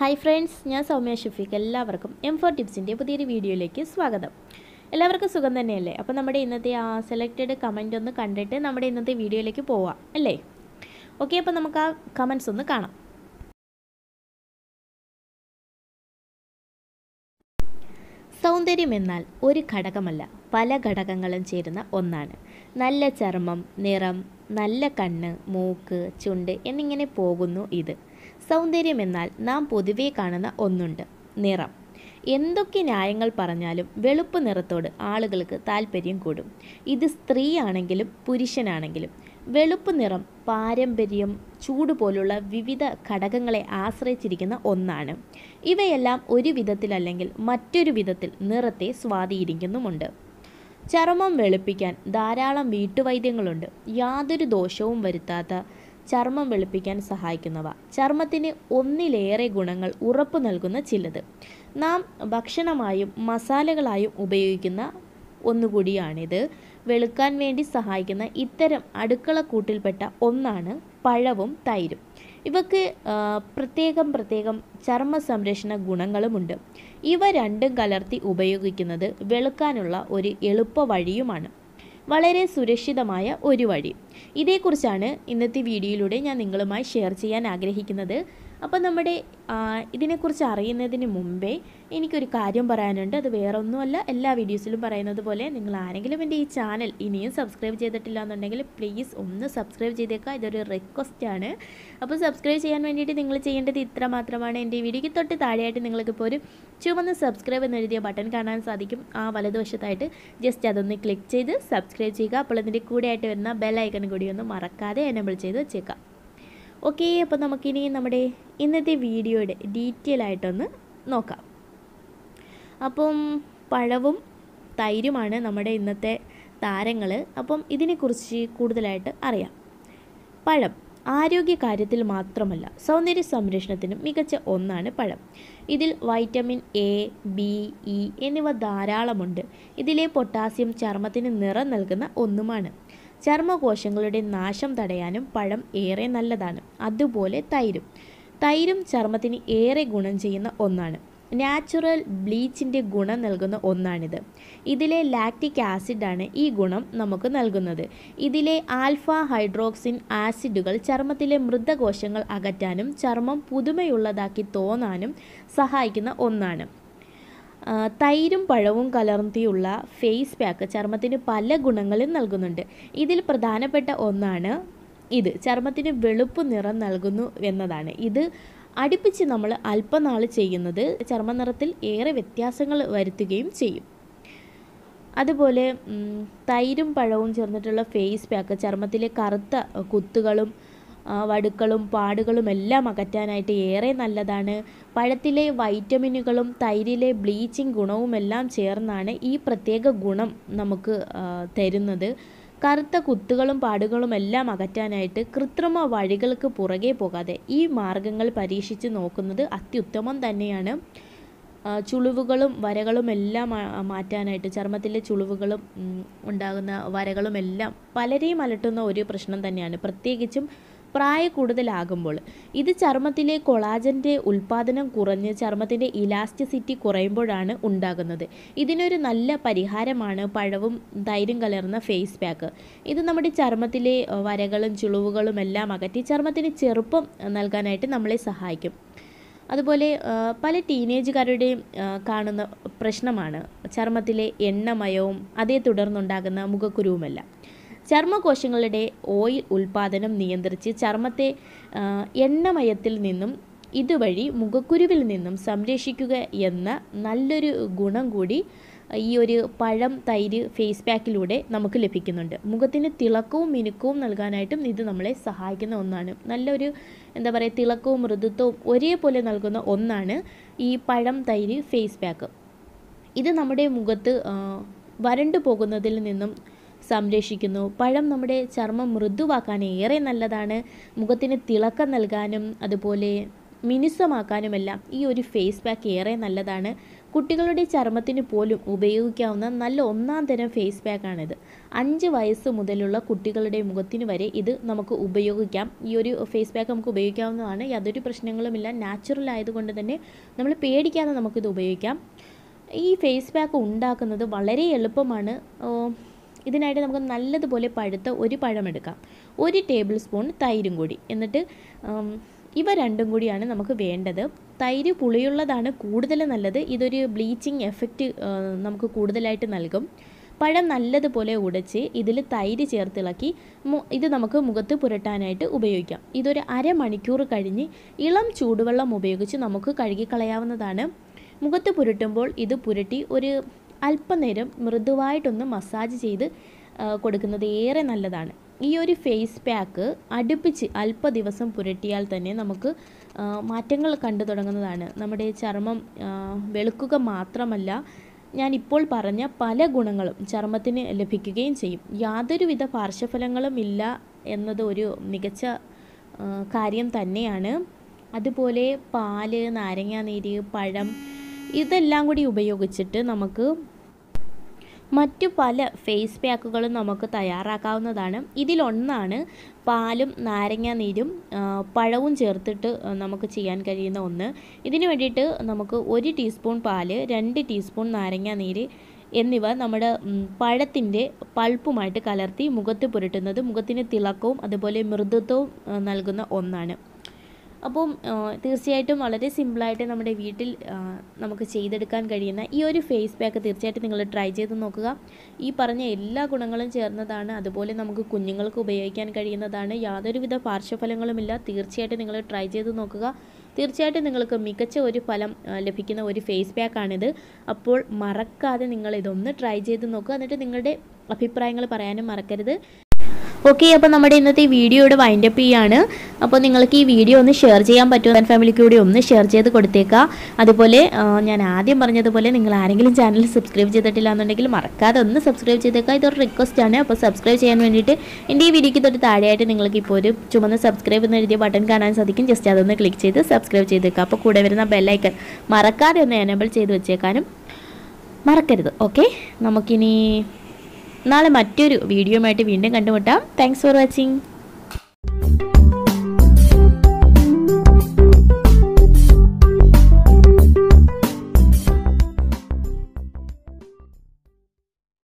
Hi friends ഞാൻ സൗമ്യ ഷഫീഖ്. എല്ലാവർക്കും M four ടിപ്സിന്റെ പുതിയൊരു വീഡിയോയിലേക്ക് സ്വാഗതം. എല്ലാവർക്കും സുഖം തന്നെയല്ലേ? അപ്പോൾ നമ്മുടെ ഇന്നത്തെ ആ സെലക്റ്റഡ് കമന്റ് ഒന്ന് കണ്ടിട്ട് നമ്മുടെ ഇന്നത്തെ വീഡിയോയിലേക്ക് പോവാം അല്ലേ? ഓക്കെ അപ്പോൾ നമുക്ക് ആ കമൻസ് ഒന്ന് കാണാം. സൗന്ദര്യം എന്നാൽ ഒരു ഘടകമല്ല പല ഘടകങ്ങളും ചേരുന്ന ഒന്നാണ്. നല്ല ചർമ്മം നിറം നല്ല കണ്ണ് മൂക്ക് ചുണ്ട് എന്നിങ്ങനെ പോകുന്നു ഇത്. സൗന്ദര്യം എന്നാൽ നാം പൊതുവേ കാണുന്ന ഒന്നുണ്ട്. നിറം. എന്തൊക്കെ ന്യായങ്ങൾ പറഞ്ഞാലും വെളുപ്പ് നിറത്തോട് ആളുകൾക്ക് താല്പര്യം കൂടും. ഇത് സ്ത്രീയാണെങ്കിലും പുരുഷനാണെങ്കിലും. വെളുപ്പ് നിറം പാരമ്പര്യം ചൂട് പോലുള്ള വിവിധ ഘടകങ്ങളെ ആശ്രയിച്ചിരിക്കുന്ന ഒന്നാണ്. ഇവയെല്ലാം ഒരു വിധത്തിലല്ലെങ്കിൽ മറ്റൊരു വിധത്തിൽ നിറത്തെ സ്വാധീനിക്കുന്നുമുണ്ട്. ചർമ്മം വെളുപ്പിക്കാൻ ധാരാളം വീട്ടുവൈദ്യങ്ങളുണ്ട്. യാതൊരു ദോഷവും വരുത്താത്ത ചർമ്മം വെളുപ്പിക്കാൻ സഹായിക്കുന്നവ. ചർമ്മത്തിന് ഒന്നിലേറെ ഗുണങ്ങൾ ഉറപ്പു നൽകുന്ന ചിലത്. നാം ഭക്ഷണമായും മസാലകളായും ഉപയോഗിക്കുന്ന ഒന്നുകൂടിയാണിത്. വെളുക്കാൻ വേണ്ടി സഹായിക്കുന്ന ഇത്തരം അടുക്കളക്കൂട്ടിൽപ്പെട്ട ഒന്നാണ് പഴവും തൈരും. ഇവക്ക് പ്രത്യേകം പ്രത്യേകം ചർമ്മ സംരക്ഷണ ഗുണങ്ങളുമുണ്ട്. ഇവ രണ്ടും കലർത്തി ഉപയോഗിക്കുന്നത് വെളുക്കാനുള്ള ഒരു എളുപ്പ വഴിയുമാണ്. വളരെ സുരക്ഷിതമായ ഒരു വഴി. ഇതേക്കുറിച്ചാണ് ഇന്നത്തെ വീഡിയോയിലൂടെ ഞാൻ നിങ്ങളുമായി ഷെയർ ചെയ്യാൻ ആഗ്രഹിക്കുന്നത്. അപ്പോൾ നമ്മുടെ ഇതിനെക്കുറിച്ച് അറിയുന്നതിന് മുമ്പേ എനിക്കൊരു കാര്യം പറയാനുണ്ട്. അത് വേറെ ഒന്നുമല്ല എല്ലാ വീഡിയോസിലും പറയുന്നത് പോലെ നിങ്ങൾ ആരെങ്കിലും എന്റെ ഈ ചാനൽ ഇനിയും സബ്സ്ക്രൈബ് ചെയ്തിട്ടില്ല എന്നുണ്ടെങ്കിൽ പ്ലീസ് ഒന്ന് സബ്സ്ക്രൈബ് ചെയ്തേക്കുക. ഇതൊരു റിക്വസ്റ്റാണ് അപ്പോൾ സബ്സ്ക്രൈബ് ചെയ്യാൻ വേണ്ടിയിട്ട് നിങ്ങൾ ചെയ്യേണ്ടത് ഇത്ര മാത്രമാണ് എന്റെ ഈ വീഡിയോയ്ക്ക് തൊട്ട് താഴെയായിട്ട് നിങ്ങൾക്കിപ്പോൾ ഒരു ചുവന്ന സബ്സ്ക്രൈബ് എന്ന് എഴുതിയ ബട്ടൺ കാണാൻ സാധിക്കും. ആ വലതുവശത്തായിട്ട് ജസ്റ്റ് അതൊന്ന് ക്ലിക്ക് ചെയ്ത് സബ്സ്ക്രൈബ് ചെയ്യുക. അപ്പോൾ അതിന്റെ കൂടെയായിട്ട് വരുന്ന ബെല്ലൈക്കൺ കൂടി ഒന്ന് മറക്കാതെ എനബിൾ ചെയ്ത് വെച്ചേക്കാം ഓക്കെ അപ്പോൾ നമുക്കിനി നമ്മുടെ ഇന്നത്തെ വീഡിയോയുടെ ഡീറ്റെയിൽ ആയിട്ടൊന്ന് നോക്കാം. അപ്പം പഴവും തൈരുമാണ് നമ്മുടെ ഇന്നത്തെ താരങ്ങൾ അപ്പം ഇതിനെക്കുറിച്ച് കൂടുതലായിട്ട് അറിയാം. പഴം ആരോഗ്യ കാര്യത്തിൽ മാത്രമല്ല സൗന്ദര്യ സംരക്ഷണത്തിനും മികച്ച ഒന്നാണ് പഴം. ഇതിൽ വൈറ്റമിൻ എ ബി ഇ എന്നിവ ധാരാളമുണ്ട്. ഇതിലെ പൊട്ടാസ്യം ചർമ്മത്തിന് നിറം നൽകുന്ന ഒന്നുമാണ്. ചർമ്മകോശങ്ങളുടെ നാശം തടയാനും പഴം ഏറെ നല്ലതാണ്. അതുപോലെ തൈരും. തൈരും ചർമ്മത്തിന് ഏറെ ഗുണം ചെയ്യുന്ന ഒന്നാണ്. നാച്ചുറൽ ബ്ലീച്ചിന്റെ ഗുണം നൽകുന്ന ഒന്നാണിത്. ഇതിലെ ലാക്റ്റിക് ആസിഡാണ് ഈ ഗുണം നമുക്ക് നൽകുന്നത്. ഇതിലെ ആൽഫ ഹൈഡ്രോക്സിൻ ആസിഡുകൾ ചർമ്മത്തിലെ മൃതകോശങ്ങൾ അകറ്റാനും ചർമ്മം പുതുമയുള്ളതാക്കി തോന്നാനും സഹായിക്കുന്ന ഒന്നാണ്. തൈരും പഴവും കലർത്തിയുള്ള ഫേസ് പാക്ക് ചർമ്മത്തിന് പല ഗുണങ്ങളും നൽകുന്നുണ്ട്. ഇതിൽ പ്രധാനപ്പെട്ട ഒന്നാണ് ഇത്. ചർമ്മത്തിന് വെളുപ്പ് നിറം നൽകുന്നു എന്നതാണ്. ഇത് അടുപ്പിച്ച് നമ്മൾ അല്പനാൾ ചെയ്യുന്നത് ചർമ്മനിറത്തിൽ ഏറെ വ്യത്യാസങ്ങൾ വരുത്തുകയും ചെയ്യും. അതുപോലെ തൈരും പഴവും ചേർന്നിട്ടുള്ള ഫേസ് പാക്ക് ചർമ്മത്തിലെ കറുത്ത കുത്തുകളും വടുക്കളും പാടുകളും എല്ലാം അകറ്റാനായിട്ട് ഏറെ നല്ലതാണ്. പഴത്തിലെ വൈറ്റമിനുകളും തൈരിലെ ബ്ലീച്ചിങ് ഗുണവുമെല്ലാം ചേർന്നാണ് ഈ പ്രത്യേക ഗുണം നമുക്ക് തരുന്നത്. കറുത്ത കുത്തുകളും പാടുകളും എല്ലാം അകറ്റാനായിട്ട് കൃത്രിമ വഴികൾക്ക് പുറകെ പോകാതെ ഈ മാർഗങ്ങൾ പരീക്ഷിച്ച് നോക്കുന്നത് അത്യുത്തമം തന്നെയാണ്. ചുളിവുകളും വരകളും എല്ലാം മാറ്റാനായിട്ട് ചർമ്മത്തിലെ ചുളിവുകളും ഉണ്ടാകുന്ന വരകളും എല്ലാം പലരെയും അലട്ടുന്ന ഒരു പ്രശ്നം തന്നെയാണ്. പ്രത്യേകിച്ചും പ്രായ കൂടുതലാകുമ്പോൾ ഇത് ചർമ്മത്തിലെ കൊളാജന്റെ ഉൽപ്പാദനം കുറഞ്ഞ് ചർമ്മത്തിന്റെ ഇലാസ്റ്റിസിറ്റി കുറയുമ്പോഴാണ് ഉണ്ടാകുന്നത്. ഇതിനൊരു നല്ല പരിഹാരമാണ് പഴവും തൈരും കലർന്ന ഫേസ് പാക്ക്. ഇത് നമ്മുടെ ചർമ്മത്തിലെ വരകളും ചുളിവുകളും എല്ലാം അകറ്റി ചർമ്മത്തിന് ചെറുപ്പം നൽകാനായിട്ട് നമ്മളെ സഹായിക്കും. അതുപോലെ പല ടീനേജുകാരുടെയും കാണുന്ന പ്രശ്നമാണ് ചർമ്മത്തിലെ എണ്ണമയവും അതേ തുടർന്നുണ്ടാകുന്ന മുഖക്കുരുവുമെല്ലാം. ചർമ്മകോശങ്ങളുടെ ഓയിൽ ഉൽപ്പാദനം നിയന്ത്രിച്ച് ചർമ്മത്തെ എണ്ണമയത്തിൽ നിന്നും ഇതുവഴി മുഖക്കുരുവിൽ നിന്നും സംരക്ഷിക്കുക എന്ന നല്ലൊരു ഗുണം കൂടി ഈ ഒരു പഴം തൈര് ഫേസ് പാക്കിലൂടെ നമുക്ക് ലഭിക്കുന്നുണ്ട്. മുഖത്തിന് തിളക്കവും മിനുക്കവും നൽകാനായിട്ടും ഇത് നമ്മളെ സഹായിക്കുന്ന ഒന്നാണ്. നല്ലൊരു എന്താ പറയുക തിളക്കവും മൃദുത്വവും ഒരേപോലെ നൽകുന്ന ഒന്നാണ് ഈ പഴം തൈര് ഫേസ് പാക്ക് ഇത് നമ്മുടെ മുഖത്ത് വരണ്ടു പോകുന്നതിൽ നിന്നും സംരക്ഷിക്കുന്നു. പഴം നമ്മുടെ ചർമ്മം മൃദുവാക്കാൻ ഏറെ നല്ലതാണ്. മുഖത്തിന് തിളക്കം നൽകാനും അതുപോലെ മിനുസമാക്കാനുമെല്ലാം ഈ ഒരു ഫേസ് പാക്ക് ഏറെ നല്ലതാണ്. കുട്ടികളുടെ ചർമ്മത്തിന് പോലും ഉപയോഗിക്കാവുന്ന നല്ല ഒന്നാം തരം ഫേസ് പാക്കാണിത് അഞ്ച് വയസ്സ് മുതലുള്ള കുട്ടികളുടെ മുഖത്തിന് വരെ ഇത് നമുക്ക് ഉപയോഗിക്കാം. ഈ ഒരു ഫേസ് പാക്ക് നമുക്ക് ഉപയോഗിക്കാവുന്നതാണ്. യാതൊരു പ്രശ്നങ്ങളുമില്ല. നാച്ചുറൽ ആയതുകൊണ്ട് തന്നെ നമ്മൾ പേടിക്കാതെ നമുക്കിത് ഉപയോഗിക്കാം. ഈ ഫേസ് പാക്ക് ഉണ്ടാക്കുന്നത് വളരെ എളുപ്പമാണ്. ഇതിനായിട്ട് നമുക്ക് നല്ലതുപോലെ പഴുത്ത ഒരു പഴം എടുക്കാം. ഒരു ടേബിൾ സ്പൂൺ തൈരും കൂടി. എന്നിട്ട് ഇവ രണ്ടും കൂടിയാണ് നമുക്ക് വേണ്ടത്. തൈര് പുളിയുള്ളതാണ് കൂടുതൽ നല്ലത്. ഇതൊരു ബ്ലീച്ചിങ് എഫക്റ്റ് നമുക്ക് കൂടുതലായിട്ട് നൽകും. പഴം നല്ലതുപോലെ ഉടച്ച് ഇതിൽ തൈര് ചേർത്തിളക്കി ഇത് നമുക്ക് മുഖത്ത് പുരട്ടാനായിട്ട് ഉപയോഗിക്കാം. ഇതൊരു അരമണിക്കൂർ കഴിഞ്ഞ് ഇളം ചൂടുവെള്ളം ഉപയോഗിച്ച് നമുക്ക് കഴുകിക്കളയാവുന്നതാണ്. മുഖത്ത് പുരട്ടുമ്പോൾ ഇത് പുരട്ടി ഒരു അല്പനേരം മൃദുവായിട്ടൊന്ന് മസാജ് ചെയ്ത് കൊടുക്കുന്നത് ഏറെ നല്ലതാണ്. ഈ ഒരു ഫേസ് പാക്ക് അടുപ്പിച്ച് അല്പ ദിവസം പുരട്ടിയാൽ തന്നെ നമുക്ക് മാറ്റങ്ങൾ കണ്ടു തുടങ്ങുന്നതാണ്. നമ്മുടെ ചർമ്മം വെളുക്കുക മാത്രമല്ല ഞാനിപ്പോൾ പറഞ്ഞ പല ഗുണങ്ങളും ചർമ്മത്തിന് ലഭിക്കുകയും ചെയ്യും. യാതൊരുവിധ പാർശ്വഫലങ്ങളും ഇല്ല എന്നത് ഒരു മികച്ച കാര്യം തന്നെയാണ്. അതുപോലെ പാൽ നാരങ്ങാനീര് പഴം ഇതെല്ലാം കൂടി ഉപയോഗിച്ചിട്ട് നമുക്ക് മറ്റു പല ഫേസ് പാക്കുകളും നമുക്ക് തയ്യാറാക്കാവുന്നതാണ്. ഇതിലൊന്നാണ് പാലും നാരങ്ങാനീരും നീരും പഴവും ചേർത്തിട്ട് നമുക്ക് ചെയ്യാൻ കഴിയുന്ന ഒന്ന്. ഇതിന് വേണ്ടിയിട്ട് നമുക്ക് ഒരു ടീസ്പൂൺ പാൽ രണ്ട് ടീസ്പൂൺ നാരങ്ങാനീര് എന്നിവ നമ്മുടെ പഴത്തിന്റെ പൾപ്പുമായിട്ട് കലർത്തി മുഖത്ത് പുരട്ടുന്നത് മുഖത്തിന് തിളക്കവും അതുപോലെ മൃദുത്വവും നൽകുന്ന ഒന്നാണ്. അപ്പം തീർച്ചയായിട്ടും വളരെ സിമ്പിളായിട്ട് നമ്മുടെ വീട്ടിൽ നമുക്ക് ചെയ്തെടുക്കാൻ കഴിയുന്ന ഈ ഒരു ഫേസ് പാക്ക് തീർച്ചയായിട്ടും നിങ്ങൾ ട്രൈ ചെയ്ത് നോക്കുക. ഈ പറഞ്ഞ എല്ലാ ഗുണങ്ങളും ചേർന്നതാണ്. അതുപോലെ നമുക്ക് കുഞ്ഞുങ്ങൾക്ക് ഉപയോഗിക്കാൻ കഴിയുന്നതാണ്. യാതൊരുവിധ പാർശ്വഫലങ്ങളുമില്ല. തീർച്ചയായിട്ടും നിങ്ങൾ ട്രൈ ചെയ്ത് നോക്കുക. തീർച്ചയായിട്ടും നിങ്ങൾക്ക് മികച്ച ഒരു ഫലം ലഭിക്കുന്ന ഒരു ഫേസ് പാക്കാണിത്. അപ്പോൾ മറക്കാതെ നിങ്ങൾ ഇതൊന്ന് ട്രൈ ചെയ്ത് നോക്കുക. എന്നിട്ട് നിങ്ങളുടെ അഭിപ്രായങ്ങൾ പറയാനും മറക്കരുത്. ഓക്കെ അപ്പോൾ നമ്മുടെ ഇന്നത്തെ വീഡിയോ ഇവിടെ വൈൻഡപ്പ് ചെയ്യാണ്. അപ്പോൾ നിങ്ങൾക്ക് ഈ വീഡിയോ ഒന്ന് ഷെയർ ചെയ്യാൻ പറ്റുമോ? എന്റെ ഫാമിലിക്ക് കൂടി ഒന്ന് ഷെയർ ചെയ്ത് കൊടുത്തേക്കാം അതുപോലെ ഞാൻ ആദ്യം പറഞ്ഞതുപോലെ നിങ്ങൾ ആരെങ്കിലും ചാനൽ സബ്സ്ക്രൈബ് ചെയ്തിട്ടില്ല എന്നുണ്ടെങ്കിൽ മറക്കാതെ ഒന്ന് സബ്സ്ക്രൈബ് ചെയ്തേക്കാം ഇതൊരു റിക്വസ്റ്റ് ആണ്. അപ്പോൾ സബ്സ്ക്രൈബ് ചെയ്യാൻ വേണ്ടിയിട്ട് എന്റെ ഈ വീഡിയോയ്ക്ക് തൊട്ട് താഴെയായിട്ട് നിങ്ങൾക്ക് ഇപ്പോൾ ഒരു ചുമന്ന സബ്സ്ക്രൈബ് എന്ന് എഴുതിയ ബട്ടൺ കാണാൻ സാധിക്കും. ജസ്റ്റ് അതൊന്ന് ക്ലിക്ക് ചെയ്ത് സബ്സ്ക്രൈബ് ചെയ്തേക്കാം അപ്പോൾ കൂടെ വരുന്ന ബെല്ലൈക്കൺ മറക്കാതെ ഒന്ന് എനേബിൾ ചെയ്ത് വെച്ചേക്കാനും മറക്കരുത്. ഓക്കെ നമുക്കിനി നാളെ മറ്റൊരു വീഡിയോയുമായിട്ട് വീണ്ടും കണ്ടുമുട്ടാം. Thanks for watching